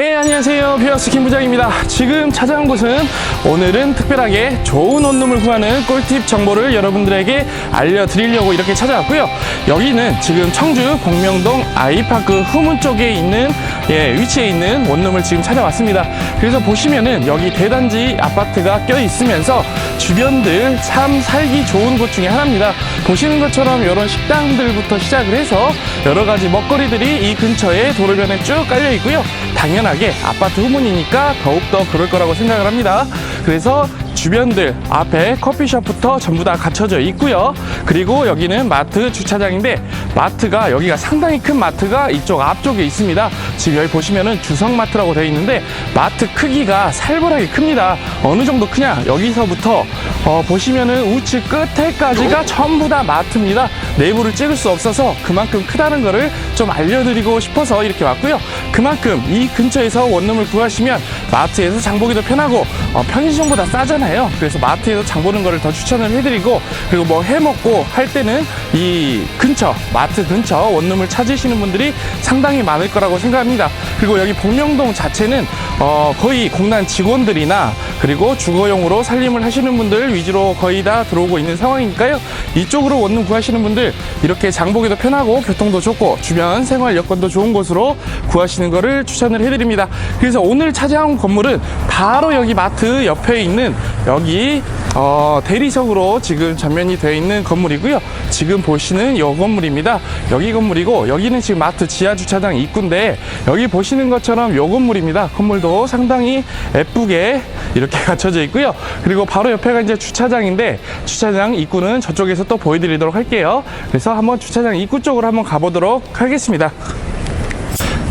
예, 안녕하세요. 피어스 김부장입니다. 지금 찾아온 곳은 오늘은 특별하게 좋은 원룸을 구하는 꿀팁 정보를 여러분들에게 알려드리려고 이렇게 찾아왔고요. 여기는 지금 청주 복명동 아이파크 후문 쪽에 있는 예, 위치에 있는 원룸을 지금 찾아왔습니다. 그래서 보시면은 여기 대단지 아파트가 껴 있으면서 주변들 참 살기 좋은 곳 중에 하나입니다. 보시는 것처럼 이런 식당들부터 시작을 해서 여러 가지 먹거리들이 이 근처에 도로변에 쭉 깔려 있고요. 당연하게 아파트 후문이니까 더욱더 그럴 거라고 생각을 합니다. 그래서 주변들 앞에 커피숍부터 전부 다 갖춰져 있고요. 그리고 여기는 마트 주차장인데 마트가 여기가 상당히 큰 마트가 이쪽 앞쪽에 있습니다. 지금 여기 보시면은 주성마트라고 되어 있는데 마트 크기가 살벌하게 큽니다. 어느 정도 크냐? 여기서부터 어, 보시면은 우측 끝에까지가 전부 다 마트입니다. 내부를 찍을 수 없어서 그만큼 크다는 거를 좀 알려드리고 싶어서 이렇게 왔고요. 그만큼 이 근처에서 원룸을 구하시면 마트에서 장보기도 편하고 어, 편의점보다 싸잖아요. 그래서 마트에서 장 보는 거를 더 추천을 해드리고 그리고 뭐 해먹고 할 때는 이 근처 마트 근처 원룸을 찾으시는 분들이 상당히 많을 거라고 생각합니다. 그리고 여기 복명동 자체는 어, 거의 공단 직원들이나 그리고 주거용으로 살림을 하시는 분들 위주로 거의 다 들어오고 있는 상황이니까요. 이쪽으로 원룸 구하시는 분들 이렇게 장보기도 편하고 교통도 좋고 주변 생활 여건도 좋은 곳으로 구하시는 거를 추천을 해드립니다. 그래서 오늘 찾아온 건물은 바로 여기 마트 옆에 있는 여기 어, 대리석으로 지금 전면이 되어 있는 건물이고요. 지금 보시는 이 건물입니다. 여기 건물이고 여기는 지금 마트 지하 주차장 입구인데 여기 보시는 것처럼 이 건물입니다. 건물도 상당히 예쁘게 이렇게 갖춰져 있고요. 그리고 바로 옆에가 이제 주차장인데 주차장 입구는 저쪽에서 또 보여드리도록 할게요. 그래서 한번 주차장 입구 쪽으로 한번 가보도록 하겠습니다.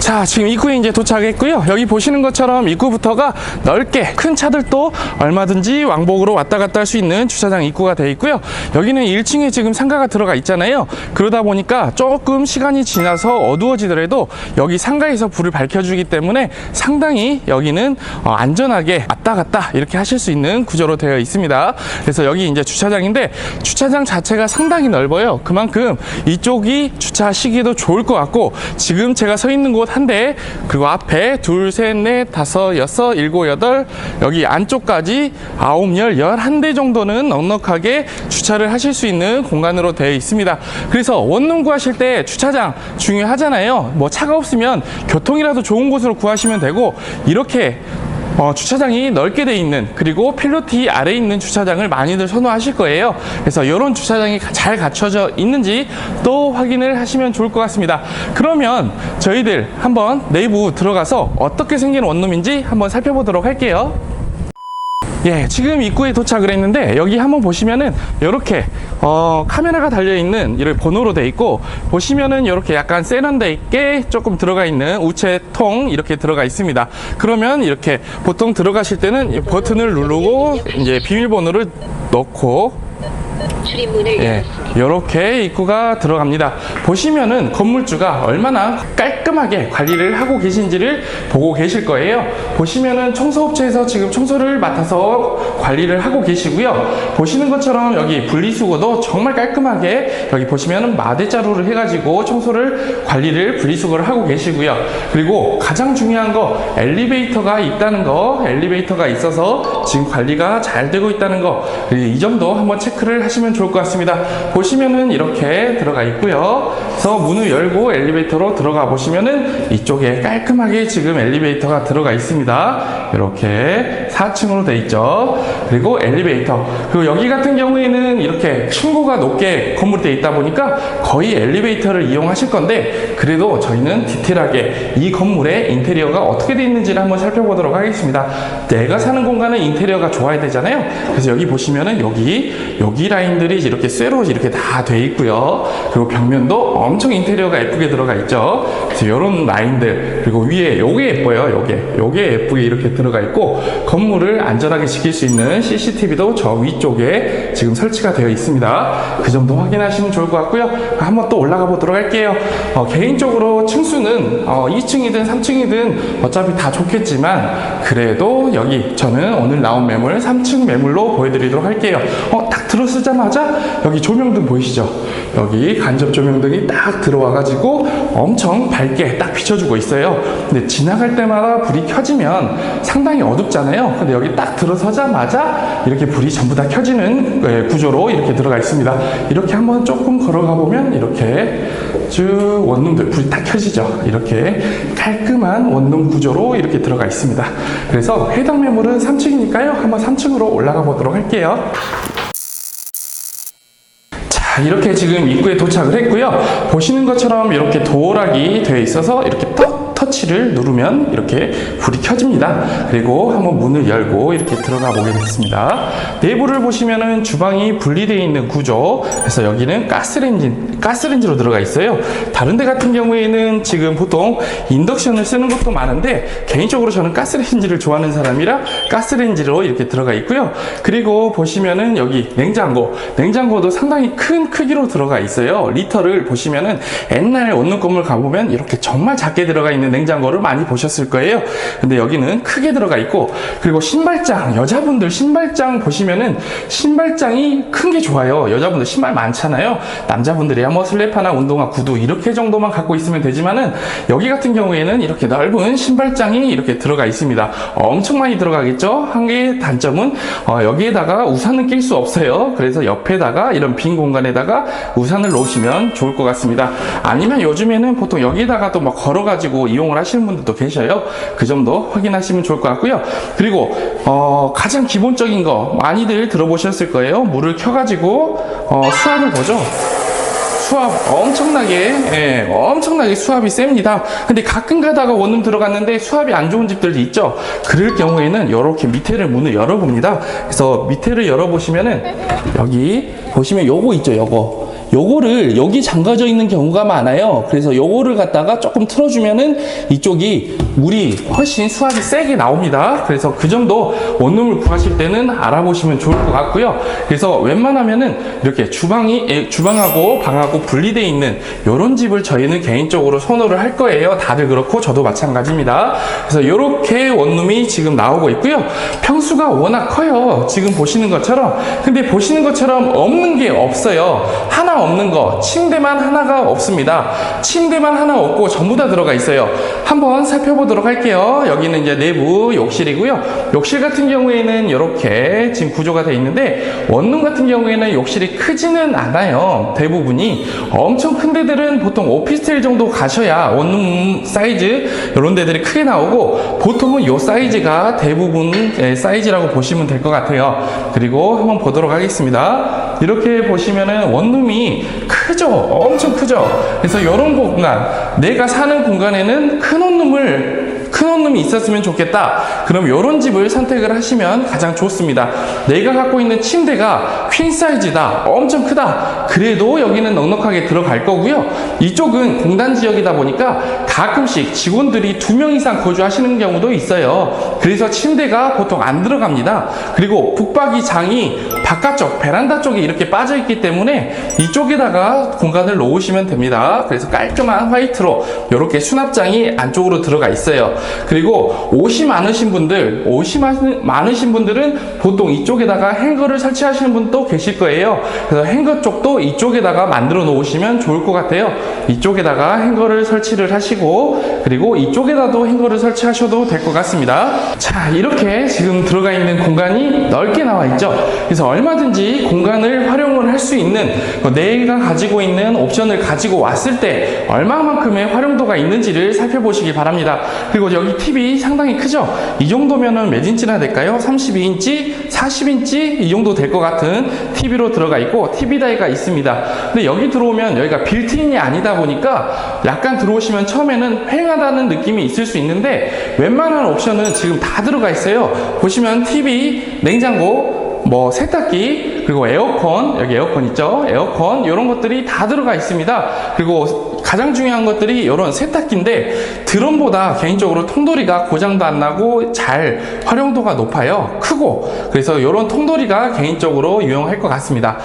자, 지금 입구에 이제 도착했고요. 여기 보시는 것처럼 입구부터가 넓게 큰 차들도 얼마든지 왕복으로 왔다 갔다 할 수 있는 주차장 입구가 되어 있고요. 여기는 1층에 지금 상가가 들어가 있잖아요. 그러다 보니까 조금 시간이 지나서 어두워지더라도 여기 상가에서 불을 밝혀주기 때문에 상당히 여기는 어, 안전하게 왔다 갔다 이렇게 하실 수 있는 구조로 되어 있습니다. 그래서 여기 이제 주차장인데 주차장 자체가 상당히 넓어요. 그만큼 이쪽이 주차하시기도 좋을 것 같고 지금 제가 서 있는 곳한 대, 그리고 앞에 둘, 셋, 넷, 다섯, 여섯, 일곱, 여덟, 여기 안쪽까지 아홉, 열, 열한 대 정도는 넉넉하게 주차를 하실 수 있는 공간으로 되어 있습니다. 그래서 원룸 구하실 때 주차장 중요하잖아요. 뭐 차가 없으면 교통이라도 좋은 곳으로 구하시면 되고, 이렇게 어, 주차장이 넓게 돼 있는 그리고 필로티 아래에 있는 주차장을 많이들 선호하실 거예요. 그래서 이런 주차장이 잘 갖춰져 있는지 또 확인을 하시면 좋을 것 같습니다. 그러면 저희들 한번 내부 들어가서 어떻게 생긴 원룸인지 한번 살펴보도록 할게요. 예, 지금 입구에 도착을 했는데 여기 한번 보시면은 이렇게 어, 카메라가 달려 있는 이런 번호로 돼 있고 보시면은 이렇게 약간 세련되게 조금 들어가 있는 우체통 이렇게 들어가 있습니다. 그러면 이렇게 보통 들어가실 때는 이 버튼을 누르고 이제 비밀번호를 넣고 출입문을 예, 이렇게 입구가 들어갑니다. 보시면은 건물주가 얼마나 깔끔하게 관리를 하고 계신지를 보고 계실 거예요. 보시면은 청소업체에서 지금 청소를 맡아서 관리를 하고 계시고요. 보시는 것처럼 여기 분리수거도 정말 깔끔하게 여기 보시면은 마대자루를 해가지고 청소를 관리를 분리수거를 하고 계시고요. 그리고 가장 중요한 거 엘리베이터가 있다는 거, 엘리베이터가 있어서 지금 관리가 잘 되고 있다는 거, 이 점도 한번 체크를 하시면 좋을 것 같습니다. 보시면은 이렇게 들어가 있고요. 그래서 문을 열고 엘리베이터로 들어가 보시면은 이쪽에 깔끔하게 지금 엘리베이터가 들어가 있습니다. 이렇게 4층으로 돼 있죠. 그리고 엘리베이터. 그리고 여기 같은 경우에는 이렇게 층고가 높게 건물되어 있다 보니까 거의 엘리베이터를 이용하실 건데 그래도 저희는 디테일하게 이 건물의 인테리어가 어떻게 되어 있는지를 한번 살펴보도록 하겠습니다. 내가 사는 공간은 인테리어가 좋아야 되잖아요. 그래서 여기 보시면은 여기 여기 라인들이 이렇게 쇠로 이렇게 다 돼 있고요. 그리고 벽면도 엄청 인테리어가 예쁘게 들어가 있죠. 그래서 이런 라인들 그리고 위에 요게 예뻐요. 요게 요게 예쁘게 이렇게 들어가 있고 건물을 안전하게 지킬 수 있는 CCTV도 저 위쪽에 지금 설치가 되어 있습니다. 그 점도 확인하시면 좋을 것 같고요. 한번 또 올라가 보도록 할게요. 어, 개인적으로 층수는 어, 2층이든 3층이든 어차피 다 좋겠지만 그래도 여기 저는 오늘 나온 매물 3층 매물로 보여드리도록 할게요. 어, 딱 들었을 켜자마자 여기 조명등 보이시죠? 여기 간접 조명등이 딱 들어와가지고 엄청 밝게 딱 비춰주고 있어요. 근데 지나갈 때마다 불이 켜지면 상당히 어둡잖아요. 근데 여기 딱 들어서자마자 이렇게 불이 전부 다 켜지는 예, 구조로 이렇게 들어가 있습니다. 이렇게 한번 조금 걸어가 보면 이렇게 쭉 원룸들 불이 딱 켜지죠. 이렇게 깔끔한 원룸 구조로 이렇게 들어가 있습니다. 그래서 해당 매물은 3층이니까요. 한번 3층으로 올라가 보도록 할게요. 자, 이렇게 지금 입구에 도착을 했고요. 보시는 것처럼 이렇게 도어락이 되어 있어서 이렇게 턱 터치를 누르면 이렇게 불이 켜집니다. 그리고 한번 문을 열고 이렇게 들어가 보겠습니다. 내부를 보시면은 주방이 분리되어 있는 구조. 그래서 여기는 가스레인지, 가스레인지로 들어가 있어요. 다른 데 같은 경우에는 지금 보통 인덕션을 쓰는 것도 많은데 개인적으로 저는 가스레인지를 좋아하는 사람이라 가스레인지로 이렇게 들어가 있고요. 그리고 보시면은 여기 냉장고, 냉장고도 상당히 큰 크기로 들어가 있어요. 리터를 보시면은 옛날 원룸 건물 가보면 이렇게 정말 작게 들어가 있는 냉장고를 많이 보셨을 거예요. 근데 여기는 크게 들어가 있고 그리고 신발장, 여자분들 신발장 보시면은 신발장이 큰 게 좋아요. 여자분들 신발 많잖아요. 남자분들이야 뭐 슬래퍼나 운동화, 구두 이렇게 정도만 갖고 있으면 되지만은 여기 같은 경우에는 이렇게 넓은 신발장이 이렇게 들어가 있습니다. 엄청 많이 들어가겠죠? 한 개의 단점은 어, 여기에다가 우산은 낄 수 없어요. 그래서 옆에다가 이런 빈 공간에다가 우산을 놓으시면 좋을 것 같습니다. 아니면 요즘에는 보통 여기에다가 또 막 걸어가지고 이용을 하시는 분들도 계셔요. 그 점도 확인하시면 좋을 것 같고요. 그리고 어, 가장 기본적인 거 많이들 들어보셨을 거예요. 물을 켜가지고 어, 수압을 보죠. 수압 엄청나게 예, 엄청나게 수압이 셉니다. 근데 가끔 가다가 원룸 들어갔는데 수압이 안 좋은 집들도 있죠. 그럴 경우에는 이렇게 밑에를 문을 열어봅니다. 그래서 밑에를 열어보시면은 여기 보시면 요거 있죠, 요거. 요거를 여기 잠가져 있는 경우가 많아요. 그래서 요거를 갖다가 조금 틀어주면은 이쪽이 물이 훨씬 수압이 세게 나옵니다. 그래서 그 정도 원룸을 구하실 때는 알아보시면 좋을 것 같고요. 그래서 웬만하면은 이렇게 주방이 에, 주방하고 방하고 분리되어 있는 이런 집을 저희는 개인적으로 선호를 할 거예요. 다들 그렇고 저도 마찬가지입니다. 그래서 이렇게 원룸이 지금 나오고 있고요. 평수가 워낙 커요. 지금 보시는 것처럼. 근데 보시는 것처럼 없는 게 없어요. 하나 없는 거. 침대만 하나가 없습니다. 침대만 하나 없고 전부 다 들어가 있어요. 한번 살펴보도록 할게요. 여기는 이제 내부 욕실이고요. 욕실 같은 경우에는 이렇게 지금 구조가 되어 있는데 원룸 같은 경우에는 욕실이 크지는 않아요. 대부분이 엄청 큰 데들은 보통 오피스텔 정도 가셔야 원룸 사이즈 이런 데들이 크게 나오고 보통은 이 사이즈가 대부분 의 사이즈라고 보시면 될 것 같아요. 그리고 한번 보도록 하겠습니다. 이렇게 보시면은 원룸이 크죠. 엄청 크죠. 그래서 이런 공간, 내가 사는 공간에는 큰 원룸을 큰 원룸이 있었으면 좋겠다. 그럼 이런 집을 선택을 하시면 가장 좋습니다. 내가 갖고 있는 침대가 퀸 사이즈다. 엄청 크다. 그래도 여기는 넉넉하게 들어갈 거고요. 이쪽은 공단 지역이다 보니까 가끔씩 직원들이 두 명 이상 거주하시는 경우도 있어요. 그래서 침대가 보통 안 들어갑니다. 그리고 북박이 장이 바깥쪽 베란다 쪽에 이렇게 빠져 있기 때문에 이쪽에다가 공간을 놓으시면 됩니다. 그래서 깔끔한 화이트로 이렇게 수납장이 안쪽으로 들어가 있어요. 그리고 옷이 많으신 분들, 옷이 많- 많으신 분들은 보통 이쪽에다가 행거를 설치하시는 분도 계실 거예요. 그래서 행거 쪽도 이쪽에다가 만들어 놓으시면 좋을 것 같아요. 이쪽에다가 행거를 설치를 하시고 그리고 이쪽에다도 행거를 설치하셔도 될 것 같습니다. 자, 이렇게 지금 들어가 있는 공간이 넓게 나와 있죠. 그래서 얼마든지 공간을 활용을 할 수 있는 어, 내가 가지고 있는 옵션을 가지고 왔을 때 얼마만큼의 활용도가 있는지를 살펴보시기 바랍니다. 그리고 여기 TV 상당히 크죠? 이 정도면은 몇 인치나 될까요? 32인치, 40인치 이 정도 될 것 같은 TV로 들어가 있고 TV 다이가 있습니다. 근데 여기 들어오면 여기가 빌트인이 아니다 보니까 약간 들어오시면 처음에는 휑하다는 느낌이 있을 수 있는데 웬만한 옵션은 지금 다 들어가 있어요. 보시면 TV, 냉장고, 뭐 세탁기 그리고 에어컨 여기 에어컨 있죠? 에어컨 이런 것들이 다 들어가 있습니다. 그리고 가장 중요한 것들이 이런 세탁기인데 드럼보다 개인적으로 통돌이가 고장도 안 나고 잘 활용도가 높아요. 크고. 그래서 이런 통돌이가 개인적으로 유용할 것 같습니다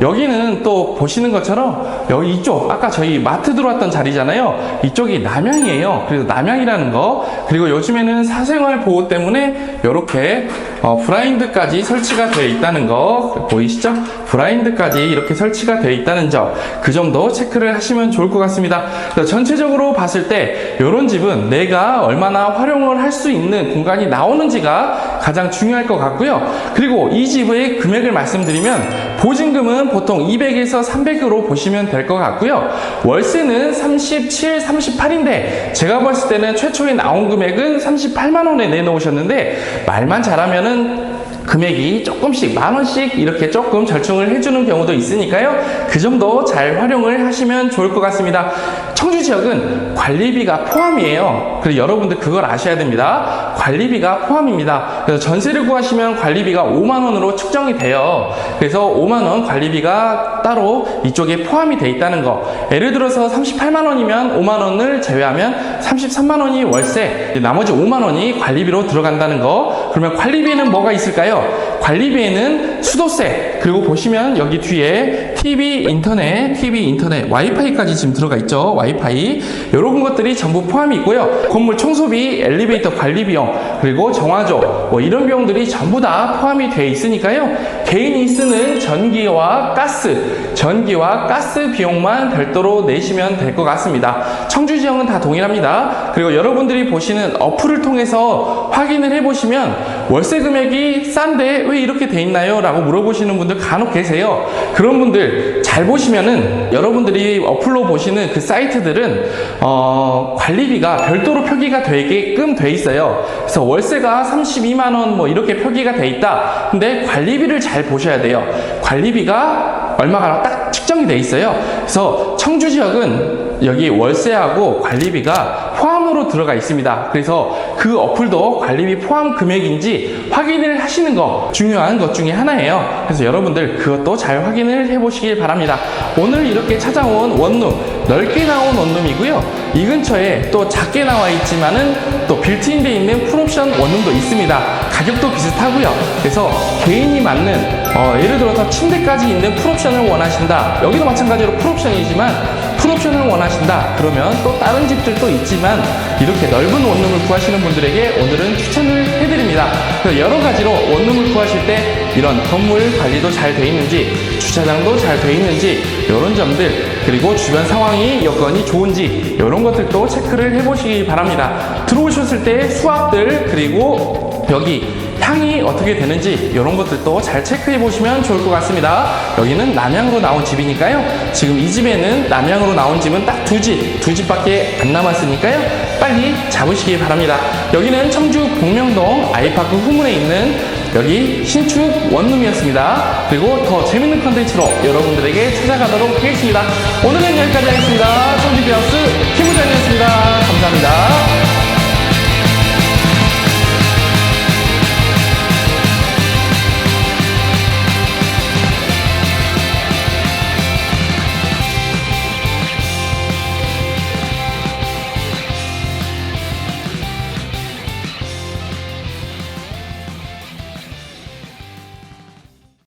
여기는 또 보시는 것처럼 여기 이쪽 아까 저희 마트 들어왔던 자리잖아요. 이쪽이 남양이에요. 그래서 남양이라는 거 그리고 요즘에는 사생활 보호 때문에 이렇게 어, 브라인드까지 설치가 되어 있다는 거 보이시죠? 브라인드까지 이렇게 설치가 되어 있다는 점 그 점도 체크를 하시면 좋을 것 같습니다. 전체적으로 봤을 때 이런 집은 내가 얼마나 활용을 할 수 있는 공간이 나오는지가 가장 중요할 것 같고요. 그리고 이 집의 금액을 말씀드리면 보증금은 보통 200에서 300으로 보시면 될 것 같고요. 월세는 37, 38인데 제가 봤을 때는 최초에 나온 금액은 38만 원에 내놓으셨는데 말만 잘하면은 금액이 조금씩 만 원씩 이렇게 조금 절충을 해주는 경우도 있으니까요. 그 점도 잘 활용을 하시면 좋을 것 같습니다. 청주 지역은 관리비가 포함이에요. 그래서 여러분들 그걸 아셔야 됩니다. 관리비가 포함입니다. 그래서 전세를 구하시면 관리비가 5만 원으로 측정이 돼요. 그래서 5만 원 관리비가 따로 이쪽에 포함이 돼 있다는 거. 예를 들어서 38만 원이면 5만 원을 제외하면 33만 원이 월세, 나머지 5만 원이 관리비로 들어간다는 거. 그러면 관리비에는 뭐가 있을까요? 관리비에는 수도세, 그리고 보시면 여기 뒤에 TV, 인터넷, TV, 인터넷, 와이파이까지 지금 들어가 있죠. 와이파이. 이런 것들이 전부 포함이 있고요. 건물 청소비, 엘리베이터 관리 비용, 그리고 정화조, 뭐 이런 비용들이 전부 다 포함이 돼 있으니까요. 개인이 쓰는 전기와 가스, 전기와 가스 비용만 별도로 내시면 될 것 같습니다. 청주 지역은 다 동일합니다. 그리고 여러분들이 보시는 어플을 통해서 확인을 해보시면 월세 금액이 싼데 왜 이렇게 돼 있나요? 라고 물어보시는 분들 간혹 계세요. 그런 분들 잘 보시면은 여러분들이 어플로 보시는 그 사이트들은 어, 관리비가 별도로 표기가 되게끔 돼 있어요. 그래서 월세가 32만 원 뭐 이렇게 표기가 돼 있다. 근데 관리비를 잘 보셔야 돼요. 관리비가 얼마가 딱 측정이 돼 있어요. 그래서 청주 지역은 여기 월세하고 관리비가 포함 으로 들어가 있습니다. 그래서 그 어플도 관리비 포함 금액인지 확인을 하시는 거 중요한 것 중에 하나예요. 그래서 여러분들 그것도 잘 확인을 해보시길 바랍니다. 오늘 이렇게 찾아온 원룸 넓게 나온 원룸이고요. 이 근처에 또 작게 나와 있지만은 또 빌트인돼 있는 풀옵션 원룸도 있습니다. 가격도 비슷하고요. 그래서 개인이 맞는 어, 예를 들어서 침대까지 있는 풀옵션을 원하신다. 여기도 마찬가지로 풀옵션이지만 풀옵션을 원하신다. 그러면 또 다른 집들도 있지만 이렇게 넓은 원룸을 구하시는 분들에게 오늘은 추천을 해드립니다. 여러 가지로 원룸을 구하실 때 이런 건물 관리도 잘 돼 있는지 주차장도 잘 돼 있는지 이런 점들 그리고 주변 상황이 여건이 좋은지 이런 것들도 체크를 해보시기 바랍니다. 들어오셨을 때 수압들 그리고 여기 향이 어떻게 되는지 이런 것들도 잘 체크해 보시면 좋을 것 같습니다. 여기는 남양으로 나온 집이니까요. 지금 이 집에는 남양으로 나온 집은 딱 두 집, 두 집밖에 안 남았으니까요. 빨리 잡으시기 바랍니다. 여기는 청주 공명동 아이파크 후문에 있는 여기 신축 원룸이었습니다. 그리고 더 재밌는 컨텐츠로 여러분들에게 찾아가도록 하겠습니다. 오늘은 여기까지 하겠습니다.